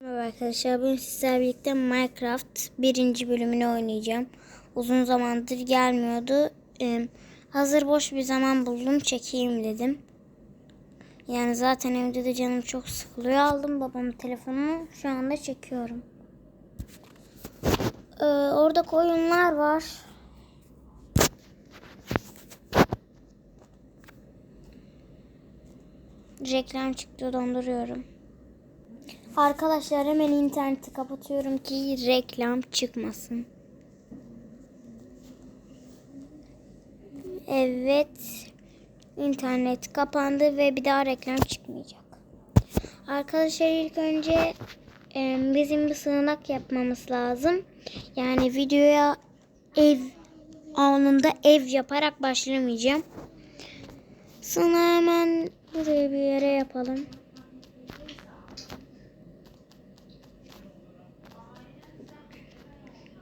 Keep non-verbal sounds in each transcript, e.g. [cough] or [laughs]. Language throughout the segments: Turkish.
Merhaba arkadaşlar bugün sizlerle birlikte Minecraft birinci bölümünü oynayacağım. Uzun zamandır gelmiyordu. Ee, hazır boş bir zaman buldum çekeyim dedim. Yani zaten evde de canım çok sıkılıyor. Aldım babamın telefonunu şu anda çekiyorum. Ee, orada koyunlar var. Reklam çıktı donduruyorum. Arkadaşlar hemen interneti kapatıyorum ki reklam çıkmasın. Evet. internet kapandı ve bir daha reklam çıkmayacak. Arkadaşlar ilk önce e, bizim bir sığınak yapmamız lazım. Yani videoya ev anında ev yaparak başlamayacağım. Sana hemen buraya bir yere yapalım.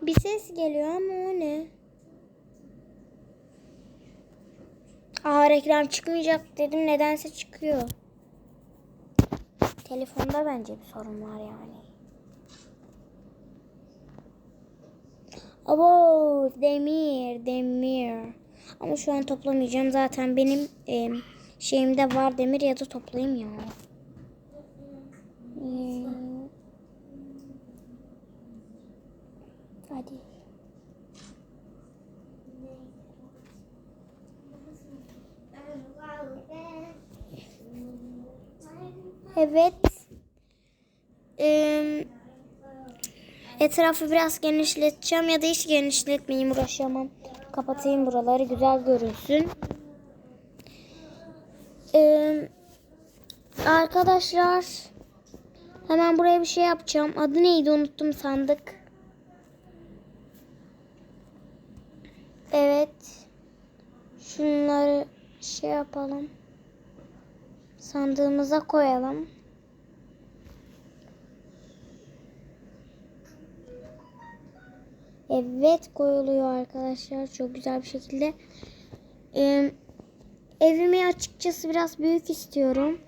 Bir ses geliyor ama o ne? Aa reklam çıkmayacak dedim nedense çıkıyor. Telefonda bence bir sorun var yani. Abo demir demir. Ama şu an toplamayacağım zaten benim e, şeyimde var demir ya da toplayayım ya. Ee, Hadi. Evet. Ee, etrafı biraz genişleteceğim ya da hiç genişletmeyeyim uğraşamam. Kapatayım buraları güzel görünsün. Ee, arkadaşlar hemen buraya bir şey yapacağım. Adı neydi unuttum sandık. Evet. Şunları şey yapalım. Sandığımıza koyalım. Evet koyuluyor arkadaşlar. Çok güzel bir şekilde. Ee, evimi açıkçası biraz büyük istiyorum.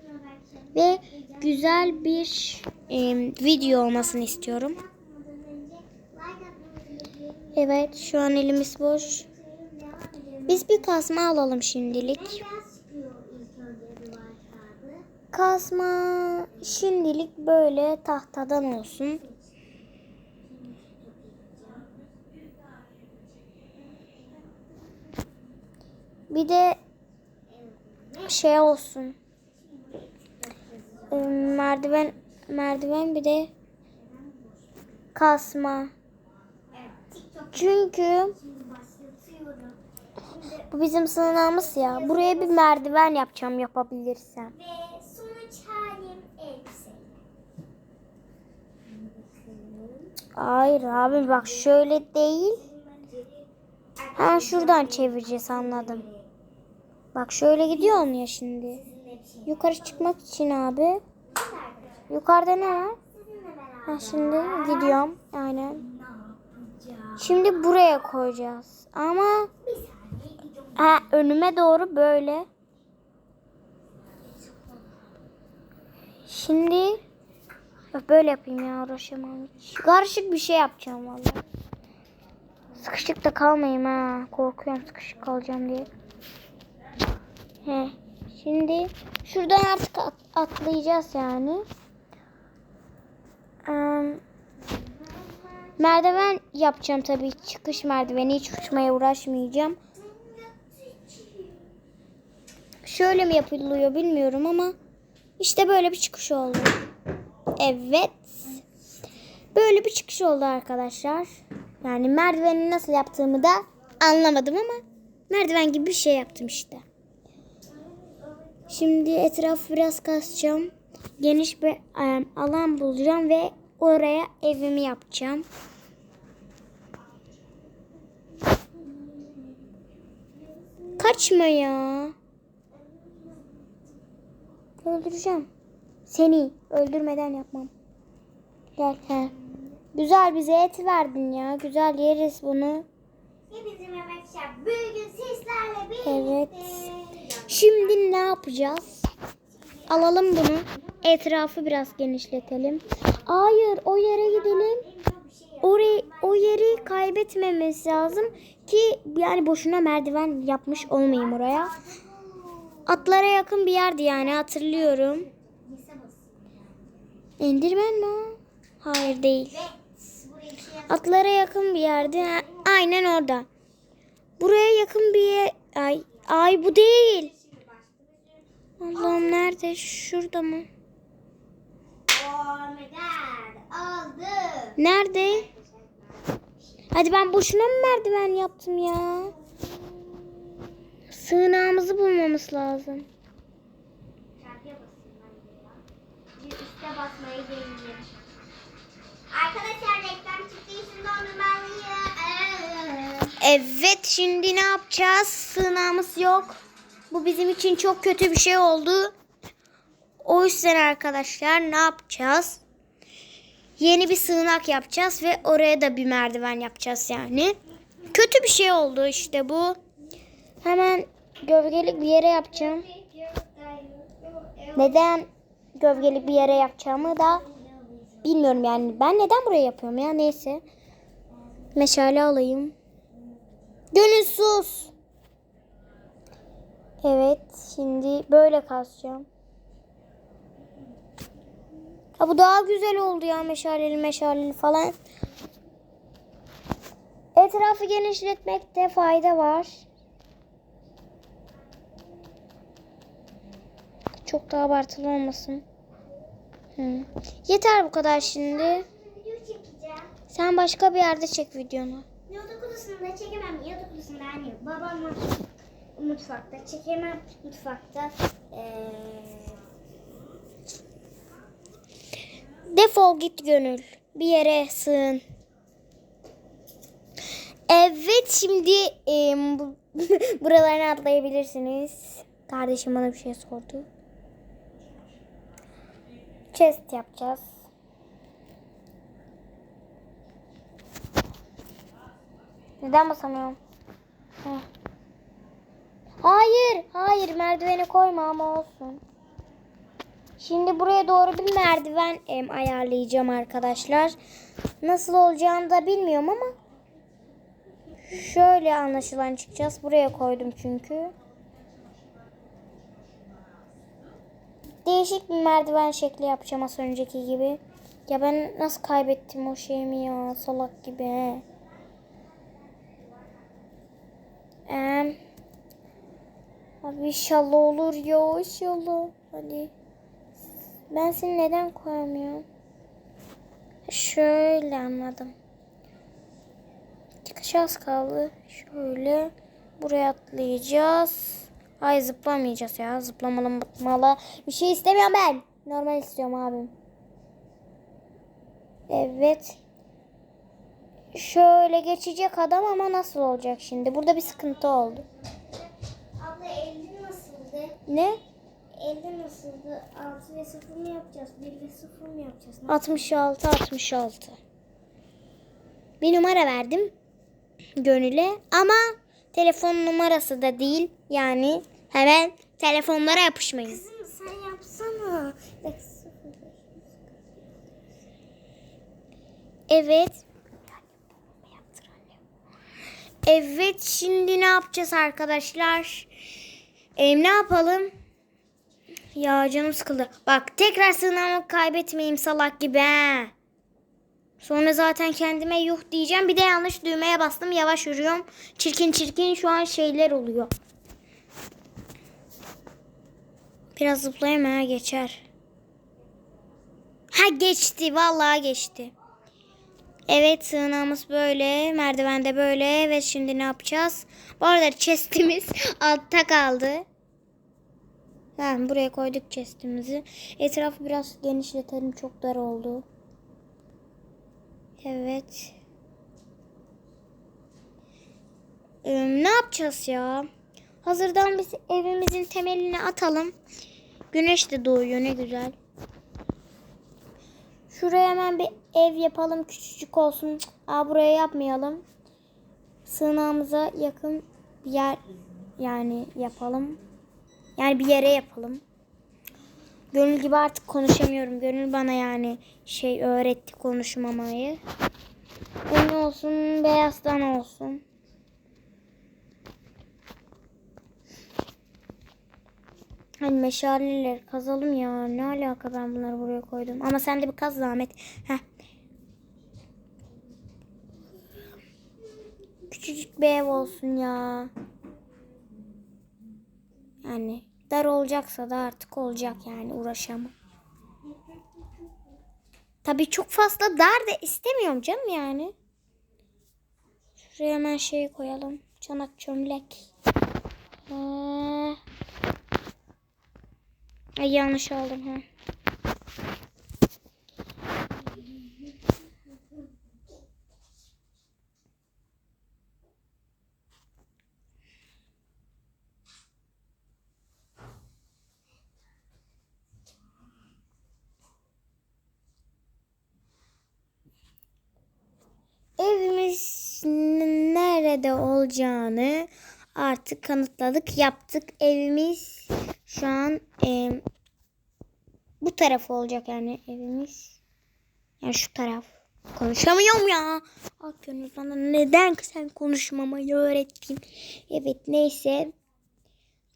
Ve güzel bir e, video olmasını istiyorum. Evet şu an elimiz boş. Biz bir kasma alalım şimdilik. Kasma şimdilik böyle tahtadan olsun. Bir de şey olsun. Ee, Merdiven merdiven bir de kasma. Çünkü bu bizim sığınağımız ya. Buraya bir merdiven yapacağım yapabilirsem. Hayır abi bak şöyle değil. Ha şuradan çevireceğiz anladım. Bak şöyle gidiyor mu ya şimdi? Yukarı çıkmak için abi. Yukarıda ne var? Ha şimdi gidiyorum. Aynen. Şimdi buraya koyacağız. Ama ha, önüme doğru böyle. Şimdi Yok böyle yapayım ya uğraşamam hiç. Karışık bir şey yapacağım vallahi. Sıkışık da kalmayayım ha. Korkuyorum sıkışık kalacağım diye. He. Şimdi şuradan artık at- atlayacağız yani. Ee, merdiven yapacağım tabii. Çıkış merdiveni hiç uçmaya uğraşmayacağım. Şöyle mi yapılıyor bilmiyorum ama işte böyle bir çıkış oldu. Evet. Böyle bir çıkış oldu arkadaşlar. Yani merdiveni nasıl yaptığımı da anlamadım ama merdiven gibi bir şey yaptım işte. Şimdi etrafı biraz kasacağım. Geniş bir alan bulacağım ve oraya evimi yapacağım. Kaçma ya. Öldüreceğim. Seni öldürmeden yapmam. Gel he. Güzel bize et verdin ya. Güzel yeriz bunu. Hepinize merhaba. Bugün sizlerle birlikte. Evet. Şimdi ne yapacağız? Alalım bunu. Etrafı biraz genişletelim. Hayır o yere gidelim. Orayı, o yeri kaybetmemiz lazım ki yani boşuna merdiven yapmış olmayayım oraya. Atlara yakın bir yerdi yani hatırlıyorum. Endirmen mi o? Hayır değil. Atlara yakın bir yerdi. Ha, Aynen orada. Buraya yakın bir yer. Ay, ay bu değil. Allah'ım nerede? Şurada mı? Nerede? Hadi ben boşuna mı merdiven yaptım ya? Sığınağımızı bulmamız lazım. Çarpıya basayım ben de ya. Üste basmayı deneyeceğim. Arkadaşlar reklam çıktığı için dondurmalıyım. Evet şimdi ne yapacağız? Sığınağımız yok. Bu bizim için çok kötü bir şey oldu. O yüzden arkadaşlar ne yapacağız? Yeni bir sığınak yapacağız ve oraya da bir merdiven yapacağız yani. Kötü bir şey oldu işte bu. Hemen gövgelik bir yere yapacağım. Neden gövgelik bir yere yapacağımı da bilmiyorum yani. Ben neden buraya yapıyorum ya neyse. Meşale alayım. Gönül sus. Evet şimdi böyle kazacağım. Ha, bu daha güzel oldu ya meşaleli meşaleli falan. Etrafı genişletmekte fayda var. Çok da abartılı olmasın. Hı. Yeter bu kadar şimdi. Sen başka bir yerde çek videonu. Yatak odasında çekemem. Yatak odasında yani babam var. Mutfakta çekemem. Mutfakta. Ee, Defol git gönül. Bir yere sığın. Evet şimdi em, bu, [laughs] buralarına atlayabilirsiniz. Kardeşim bana bir şey sordu. Chest yapacağız. Neden basamıyorum? Hayır, hayır merdiveni koyma ama olsun. Şimdi buraya doğru bir merdiven ayarlayacağım arkadaşlar. Nasıl olacağını da bilmiyorum ama şöyle anlaşılan çıkacağız. Buraya koydum çünkü. Değişik bir merdiven şekli yapacağım az önceki gibi. Ya ben nasıl kaybettim o şeyimi ya salak gibi. he. Em, abi inşallah olur ya inşallah. Hadi. Ben seni neden koyamıyorum? Şöyle anladım. Çıkış az kaldı. Şöyle buraya atlayacağız. Ay zıplamayacağız ya. Zıplamalı mıtlamalı. Bir şey istemiyorum ben. Normal istiyorum abim. Evet. Şöyle geçecek adam ama nasıl olacak şimdi? Burada bir sıkıntı oldu. abla elde nasıldı? Ne? Elde nasıldı? 6 ve 0 mı yapacağız? 1 ve 0 mı yapacağız? 66 66. Bir numara verdim Gönül'e ama telefon numarası da değil. Yani hemen telefonlara yapışmayın. Kızım sen yapsana. Evet. Evet şimdi ne yapacağız arkadaşlar? Ee, ne yapalım? Ya canım sıkıldı. Bak tekrar sığınağımı kaybetmeyeyim salak gibi he. Sonra zaten kendime yuh diyeceğim. Bir de yanlış düğmeye bastım. Yavaş yürüyorum. Çirkin çirkin şu an şeyler oluyor. Biraz zıplayayım ha geçer. Ha geçti. Vallahi geçti. Evet sığınağımız böyle. Merdivende böyle. Ve şimdi ne yapacağız? Bu arada chestimiz [laughs] altta kaldı. Ha, buraya koyduk chestimizi. Etrafı biraz genişletelim. Çok dar oldu. Evet. Ee, ne yapacağız ya? Hazırdan biz evimizin temelini atalım. Güneş de doğuyor ne güzel. Şuraya hemen bir ev yapalım küçücük olsun. Aa, buraya yapmayalım. Sığınağımıza yakın bir yer yani yapalım. Yani bir yere yapalım. Gönül gibi artık konuşamıyorum. Gönül bana yani şey öğretti konuşmamayı. Un olsun, beyazdan olsun. Hani meşaleleri kazalım ya. Ne alaka ben bunları buraya koydum. Ama sen de bir kaz zahmet. Heh. Küçücük bir ev olsun ya. Yani dar olacaksa da artık olacak yani uğraşamam. Tabii çok fazla dar da istemiyorum canım yani. Şuraya hemen şey koyalım. Çanak çömlek. Ee, yanlış aldım ha. Evimiz n- nerede olacağını artık kanıtladık, yaptık. Evimiz şu an e, bu taraf olacak yani evimiz. Yani şu taraf. Konuşamıyorum ya. Gönül bana neden sen konuşmamayı öğrettin? Evet neyse.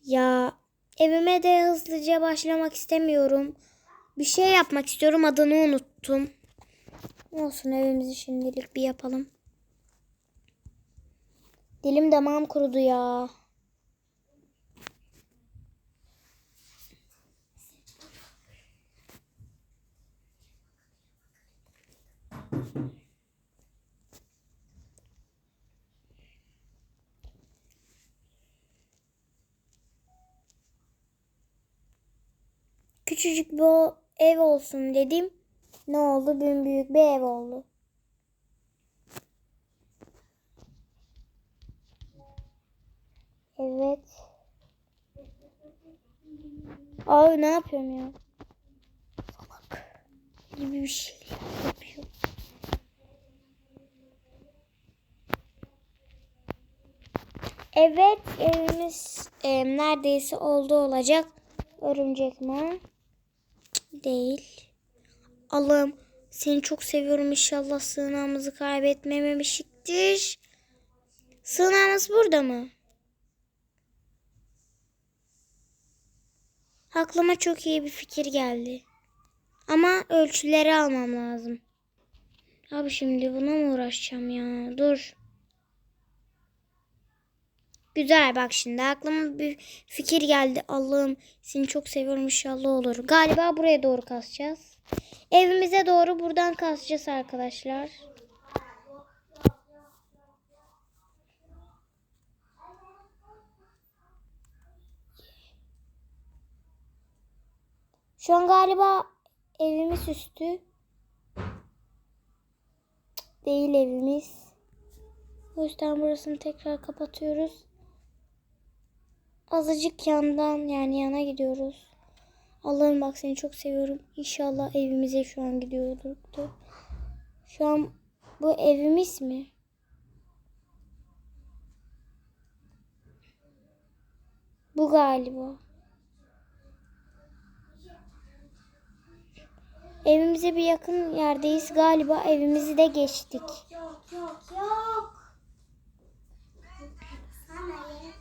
Ya evime de hızlıca başlamak istemiyorum. Bir şey yapmak istiyorum adını unuttum. Olsun evimizi şimdilik bir yapalım. Dilim damağım kurudu ya. Küçücük bir ev olsun dedim. Ne oldu? büyük bir ev oldu. Evet. Abi ne yapıyorum ya? Salak. Gibi bir şey yapıyor. Evet evimiz e, neredeyse oldu olacak. Örümcek mi? Değil. Allah'ım seni çok seviyorum inşallah sığınağımızı kaybetmememişiktir. Sığınağımız burada mı? Aklıma çok iyi bir fikir geldi. Ama ölçüleri almam lazım. Abi şimdi buna mı uğraşacağım ya? Dur. Güzel bak şimdi aklıma bir fikir geldi. Allah'ım seni çok seviyorum inşallah olur. Galiba buraya doğru kazacağız. Evimize doğru buradan kazacağız arkadaşlar. Şu an galiba evimiz üstü. Değil evimiz. O yüzden burasını tekrar kapatıyoruz. Azıcık yandan yani yana gidiyoruz. Allah'ım bak seni çok seviyorum. İnşallah evimize şu an gidiyorduk. Şu an bu evimiz mi? Bu galiba. Evimize bir yakın yerdeyiz. Galiba evimizi de geçtik. Yok yok yok.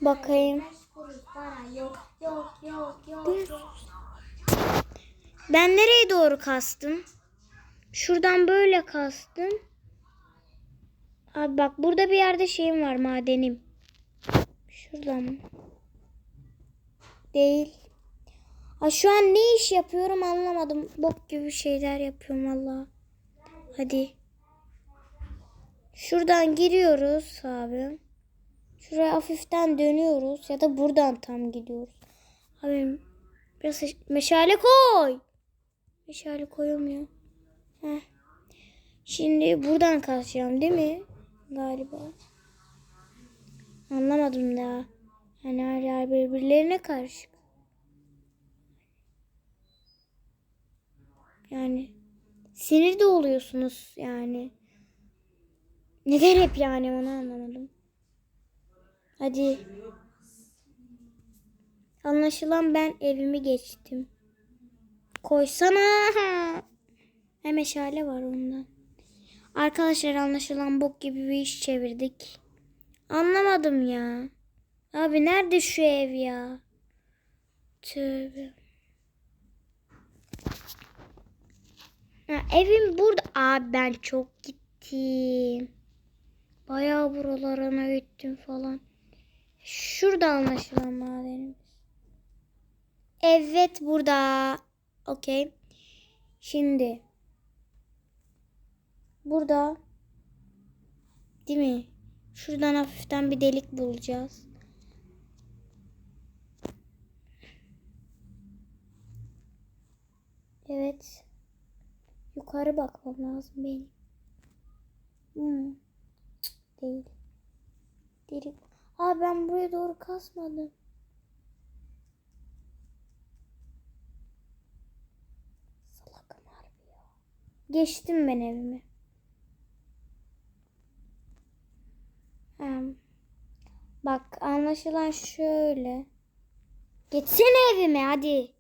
Bakayım. Ben nereye doğru kastım? Şuradan böyle kastım. Abi bak burada bir yerde şeyim var madenim. Şuradan mı? Değil. Ha şu an ne iş yapıyorum anlamadım. Bok gibi şeyler yapıyorum valla. Hadi. Şuradan giriyoruz abi. Şuraya hafiften dönüyoruz ya da buradan tam gidiyoruz. Abi biraz meşale koy. Meşale koyamıyor. Heh. Şimdi buradan kaçacağım değil mi? Galiba. Anlamadım daha. Yani her yer birbirlerine karışık. Yani sinir de oluyorsunuz yani. Neden hep yani onu anlamadım. Hadi. Anlaşılan ben evimi geçtim. Koysana. [laughs] Hem meşale var ondan. Arkadaşlar anlaşılan bok gibi bir iş çevirdik. Anlamadım ya. Abi nerede şu ev ya? Tövbe. Ha, evim burada. Abi ben çok gittim. Bayağı buralarına gittim falan. Şurada anlaşılan madenimiz. Evet burada. Okey. Şimdi. Burada. Değil mi? Şuradan hafiften bir delik bulacağız. Evet. Yukarı bakmam lazım benim. Hmm. Değil. Delik. Aa ben buraya doğru kasmadım. Salakım harbi ya. Geçtim ben evime. Hem. Bak anlaşılan şöyle. Geçsene evime hadi.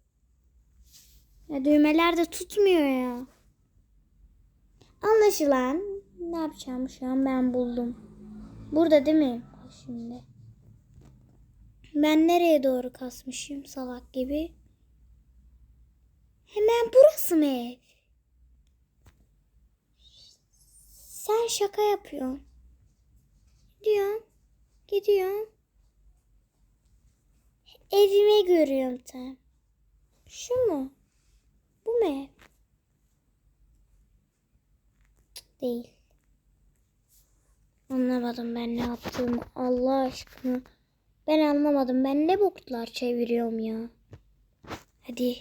Ya düğmeler de tutmuyor ya. Anlaşılan ne yapacağım şu an ben buldum. Burada değil mi? Şimdi. Ben nereye doğru kasmışım salak gibi? Hemen burası mı ev? Sen şaka yapıyorsun. Gidiyorum. Gidiyorum. Evime görüyorum tam. Şu mu? Bu mu ev? Değil. Anlamadım ben ne yaptığımı. Allah aşkına. Ben anlamadım. Ben ne boklar çeviriyorum ya. Hadi.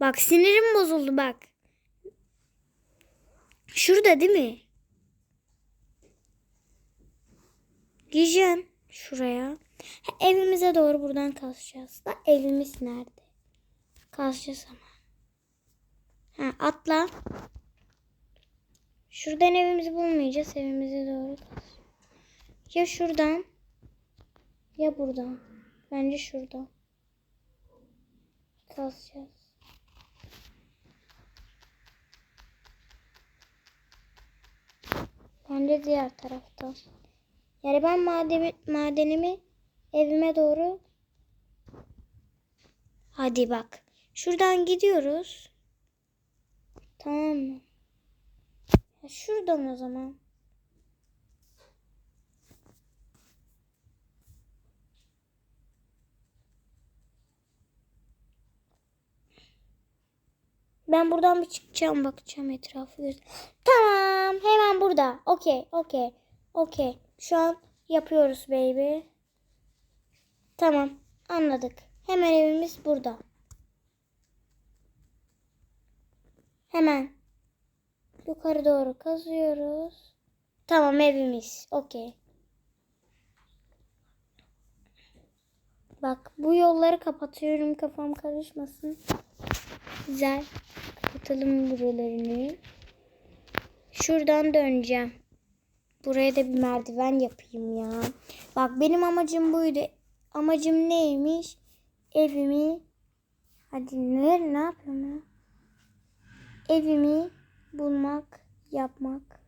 Bak sinirim bozuldu bak. Şurada değil mi? Gireceğim şuraya. Ha, evimize doğru buradan kazacağız. Da evimiz nerede? Kazacağız ama. Ha, atla. Şuradan evimizi bulmayacağız. Evimize doğru. Ya şuradan ya buradan. Bence şuradan. Kazacağız. Bence diğer taraftan. Yani ben madeni, madenimi evime doğru Hadi bak. Şuradan gidiyoruz. Tamam mı? Şuradan o zaman. Ben buradan bir çıkacağım bakacağım etrafı. Tamam hemen burada. Okey okey okey. Şu an yapıyoruz baby. Tamam anladık. Hemen evimiz burada. Hemen yukarı doğru kazıyoruz. Tamam evimiz. Okey. Bak bu yolları kapatıyorum kafam karışmasın. Güzel. Kapatalım buralarını. Şuradan döneceğim. Buraya da bir merdiven yapayım ya. Bak benim amacım buydu. Amacım neymiş? Evimi Hadi ne, ne yapıyorum ya? Evimi bulmak, yapmak.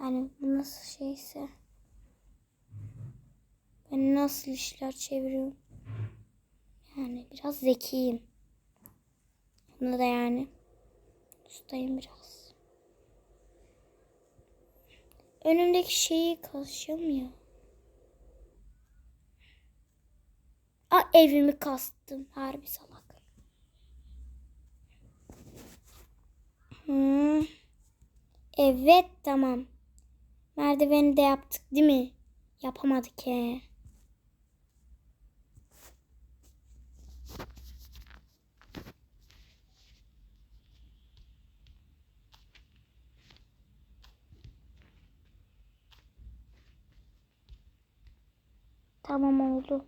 Yani bu nasıl şeyse. Ben nasıl işler çeviriyorum. Yani biraz zekiyim. Bunda da yani ustayım biraz. Önümdeki şeyi kasacağım ya. Aa, evimi kastım. Harbi salak. Hmm. Evet tamam. Merdiveni de yaptık değil mi? Yapamadık he. Tamam oldu.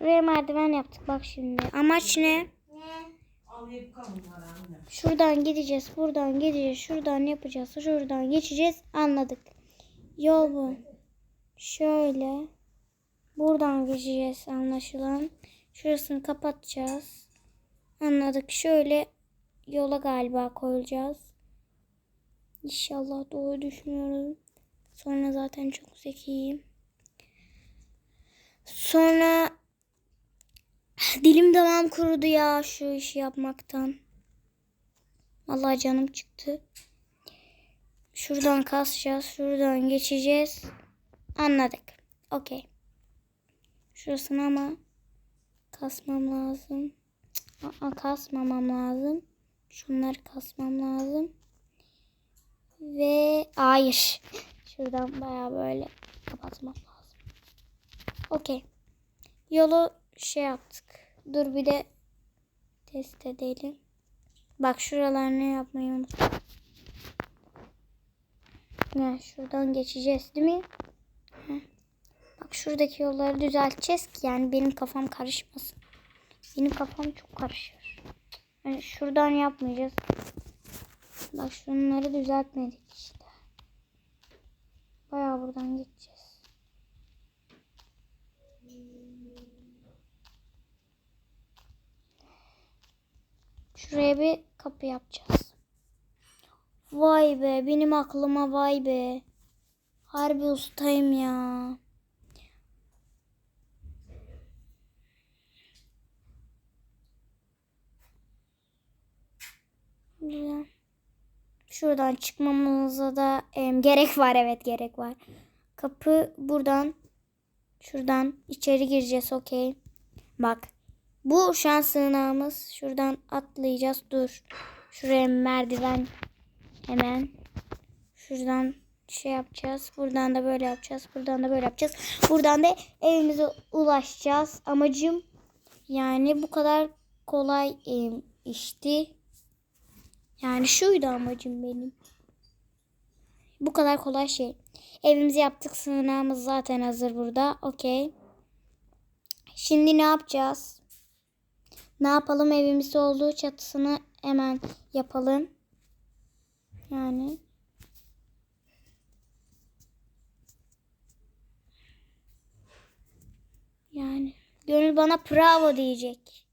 Şuraya merdiven yaptık bak şimdi. Amaç ne? Şuradan gideceğiz, buradan gideceğiz, şuradan yapacağız, şuradan geçeceğiz. Anladık. Yol bu. Şöyle. Buradan geçeceğiz anlaşılan. Şurasını kapatacağız. Anladık. Şöyle yola galiba koyacağız. İnşallah doğru düşünüyorum. Sonra zaten çok zekiyim. Sonra dilim damağım kurudu ya şu işi yapmaktan. Vallahi canım çıktı. Şuradan kasacağız. Şuradan geçeceğiz. Anladık. Okey. Şurasını ama kasmam lazım. Aa, kasmamam lazım. Şunları kasmam lazım. Ve hayır. Şuradan baya böyle kapatmam lazım. Okey. Yolu şey yaptık. Dur bir de test edelim. Bak şuralarını yapmayı unuttum. Ya şuradan geçeceğiz değil mi? Heh. Bak şuradaki yolları düzelteceğiz ki yani benim kafam karışmasın. Benim kafam çok karışıyor. Yani şuradan yapmayacağız. Bak şunları düzeltmedik işte. Bayağı buradan gideceğiz. Şuraya bir kapı yapacağız. Vay be benim aklıma vay be. Harbi ustayım ya. Şuradan çıkmamıza da em, gerek var evet gerek var. Kapı buradan şuradan içeri gireceğiz okey. Bak bu şans sığınağımız. Şuradan atlayacağız. Dur. Şuraya merdiven hemen. Şuradan şey yapacağız. Buradan da böyle yapacağız. Buradan da böyle yapacağız. Buradan da evimize ulaşacağız. Amacım yani bu kadar kolay em, işti. Yani şuydu amacım benim. Bu kadar kolay şey. Evimizi yaptık. Sığınağımız zaten hazır burada. Okey. Şimdi ne yapacağız? Ne yapalım? Evimiz olduğu çatısını hemen yapalım. Yani. Yani. Gönül bana bravo diyecek.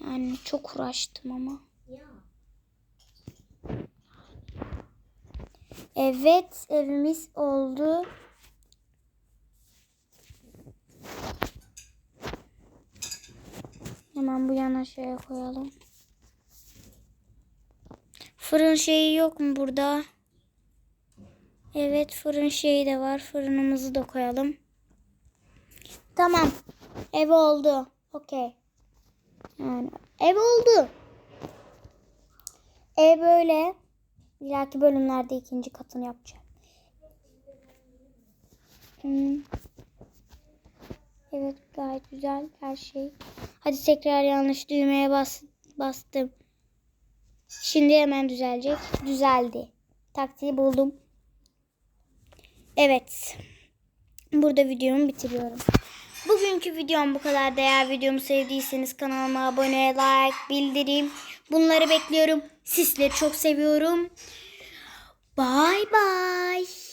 Yani çok uğraştım ama. Evet evimiz oldu. Hemen bu yana şeye koyalım. Fırın şeyi yok mu burada? Evet fırın şeyi de var. Fırınımızı da koyalım. Tamam. Ev oldu. Okey. Yani ev oldu. Ev böyle. İleriki bölümlerde ikinci katını yapacağım. Hmm. Evet gayet güzel her şey. Hadi tekrar yanlış düğmeye bas, bastım. Şimdi hemen düzelecek. Düzeldi. Taktiği buldum. Evet. Burada videomu bitiriyorum. Bugünkü videom bu kadar. Eğer videomu sevdiyseniz kanalıma abone, like, bildirim. Bunları bekliyorum. Sizleri çok seviyorum. Bye bye.